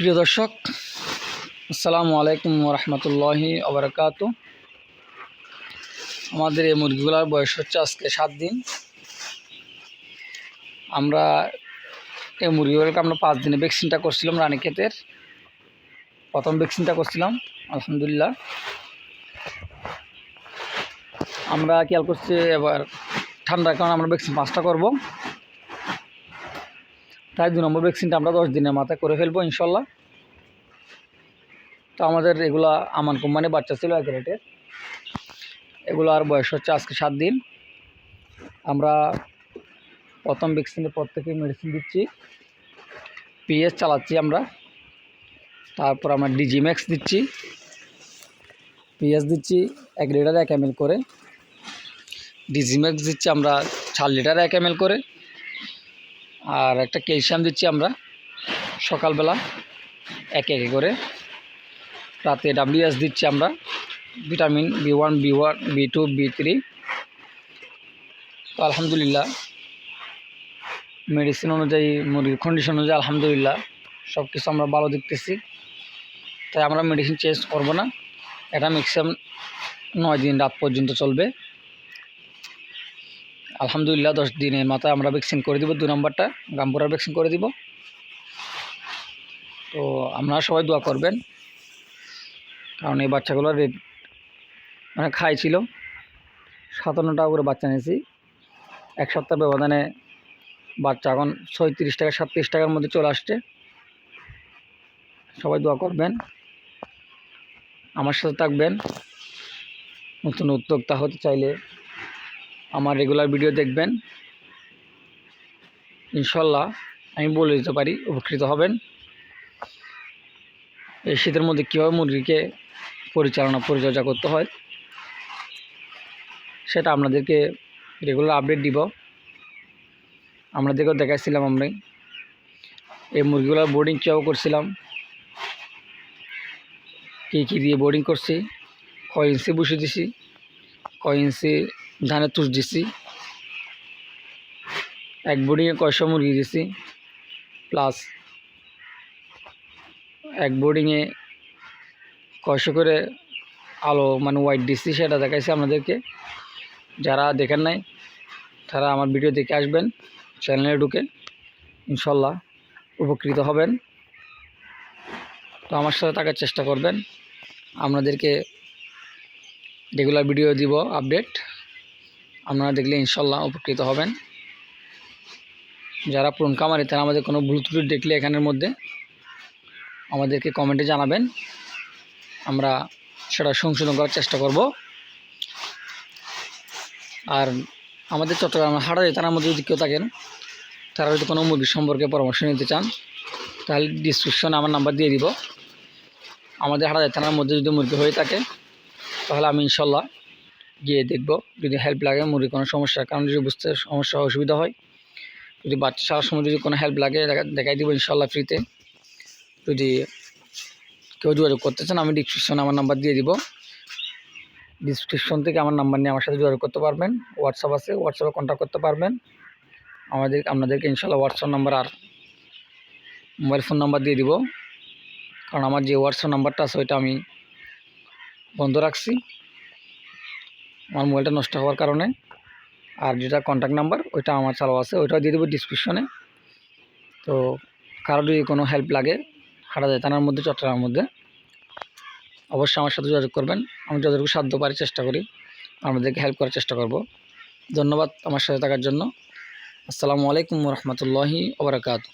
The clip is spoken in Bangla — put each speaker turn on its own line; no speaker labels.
প্রিয় দর্শক, আসসালামু আলাইকুম রহমতুল্লাহি আবরকাত আমাদের এই মুরগিগুলোর বয়স হচ্ছে আজকে সাত দিন। আমরা এই মুরগিগুলোকে আমরা পাঁচ দিনে ভ্যাকসিনটা করছিলাম রানীক্ষেতের প্রথম ভ্যাকসিনটা করছিলাম, আলহামদুলিল্লাহ। আমরা খেয়াল করছি এবার ঠান্ডার কারণে আমরা ভ্যাকসিন পাঁচটা করব। তাই দু নম্বর ভ্যাকসিনটা আমরা দশ দিনের মাথায় করে ফেলব, ইনশাল্লাহ। তো আমাদের এগুলা আমান কোম্পানি বাচ্চা ছিল এক রেটের এগুলো আর বয়স হচ্ছে আজকে সাত দিন। আমরা প্রথম ভ্যাকসিনের পর থেকে মেডিসিন দিচ্ছি। পিএস চালাচ্ছি আমরা। তারপর আমরা ডিজিম্যাক্স দিচ্ছি। পিএস দিচ্ছি এক লিটার এক এম করে। ডিজিম্যাক্স দিচ্ছি আমরা চার লিটার এক এম করে। আর একটা ক্যালসিয়াম দিচ্ছি আমরা সকালবেলা, একে একে করে। রাতে ডাব্লিউএস দিচ্ছি আমরা vitamin B one B one B two B three তো আলহামদুলিল্লাহ মেডিসিন অনুযায়ী, মুরগির কন্ডিশন অনুযায়ী আলহামদুলিল্লাহ সব কিছু আমরা ভালো দেখতেছি। তাই আমরা মেডিসিন চেঞ্জ করব না, এটা ম্যাক্সিমাম নয় দিন রাত পর্যন্ত চলবে। আলহামদুলিল্লাহ, দশ দিনের মাথায় আমরা ভ্যাকসিন করে দিব, দু নম্বরটা গাম্পুরার ভ্যাকসিন করে দিব। তো আপনারা সবাই দোয়া করবেন, কারণ এই বাচ্চাগুলোর রেট মানে খাই ছিল সাতান্ন টাকা করে বাচ্চা নিয়েছি। এক সপ্তাহ ব্যবধানে বাচ্চা এখন ছয়ত্রিশ টাকা, সাতত্রিশ টাকার মধ্যে চলে আসছে। সবাই দোয়া করবেন। আমার সাথে থাকবেন। নতুন উদ্যোক্তা হতে চাইলে আমার রেগুলার ভিডিও দেখবেন। ইনশাল্লাহ আমি বলে দিতে পারি, উপকৃত হবেন। এই শীতের মধ্যে কীভাবে মুরগিকে পরিচালনা, পরিচর্যা করতে হয়, সেটা আপনাদেরকে রেগুলার আপডেট দিব। আপনাদেরকেও দেখাইছিলাম আমরা এই মুরগিগুলোর বোর্ডিং কীভাবে করছিলাম, কী কী দিয়ে বোর্ডিং করছি, কয় ইঞ্চি বসে দিছি, কয় ইঞ্চি ধানের তুষ দিছি। এক বোর্ডিংয়ে কয়শো মুরগি দিছি প্লাস এক বোর্ডিংয়ে কয়শো করে আলো মানে হোয়াইট দিচ্ছি সেটা দেখাইছি আপনাদেরকে। যারা দেখেন নাই, তারা আমার ভিডিও দেখে আসবেন চ্যানেলে ঢুকে ইনশাল্লাহ উপকৃত হবেন। তো আমার সাথে থাকার চেষ্টা করবেন। আপনাদেরকে রেগুলার ভিডিও দিব আপডেট আপনারা দেখলে ইনশাল্লাহ উপকৃত হবেন। যারা পুরন কামারি তারা আমাদের কোনো ভুল ত্রুটি দেখলে এখানের মধ্যে আমাদেরকে কমেন্টে জানাবেন। আমরা সেটা সংশোধন করার চেষ্টা করব। আর আমাদের চট্টগ্রাম হাটারে, তার মধ্যে যদি কেউ থাকেন, তারা যদি কোনো মুরগি সম্পর্কে পরামর্শ নিতে চান, তাহলে ডিসক্রিপশনে আমার নাম্বার দিয়ে দিব। আমাদের হাটারে থানার মধ্যে যদি মুরগি হয়ে থাকে, তাহলে আমি ইনশাল্লাহ গিয়ে দেখব। যদি হেল্প লাগে মুরগির কোনো সমস্যার কারণ যদি বুঝতে সমস্যা অসুবিধা হয়, যদি বাচ্চা সারার সময় যদি কোনো হেল্প লাগে দেখাই দিব ইনশাল্লাহ ফ্রিতে যদি কেউ যোগাযোগ করতে চান, আমি ডিসক্রিপশনে আমার নাম্বার দিয়ে দিব। ডিসক্রিপশন থেকে আমার নাম্বার নিয়ে আমার সাথে যোগাযোগ করতে পারবেন। হোয়াটসঅ্যাপ আছে হোয়াটসঅ্যাপে কন্ট্যাক্ট করতে পারবেন। আমাদের, আপনাদেরকে ইনশাল্লাহ হোয়াটসঅ্যাপ নাম্বার আর মোবাইল ফোন নাম্বার দিয়ে দিব। কারণ আমার যে হোয়াটসঅ্যাপ নাম্বারটা আছে, ওইটা আমি বন্ধ রাখছি। আমার মোবাইলটা নষ্ট হওয়ার কারণে। আর যেটা কন্ট্যাক্ট নাম্বার ওইটা আমার চালু আছে, ওইটাও দিয়ে দেবো ডিসক্রিপশনে তো কারও যদি কোনো হেল্প লাগে হাটা যায় থানার মধ্যে, চট্টগ্রামের মধ্যে। অবশ্যই আমার সাথে যোগাযোগ করবেন। আমি যতটুকু সাধ্য পারি চেষ্টা করি, আপনাদেরকে হেল্প করার চেষ্টা করব। ধন্যবাদ আমার সাথে থাকার জন্য। আসসালামু আলাইকুম রহমতুল্লাহি ওবরাকাতু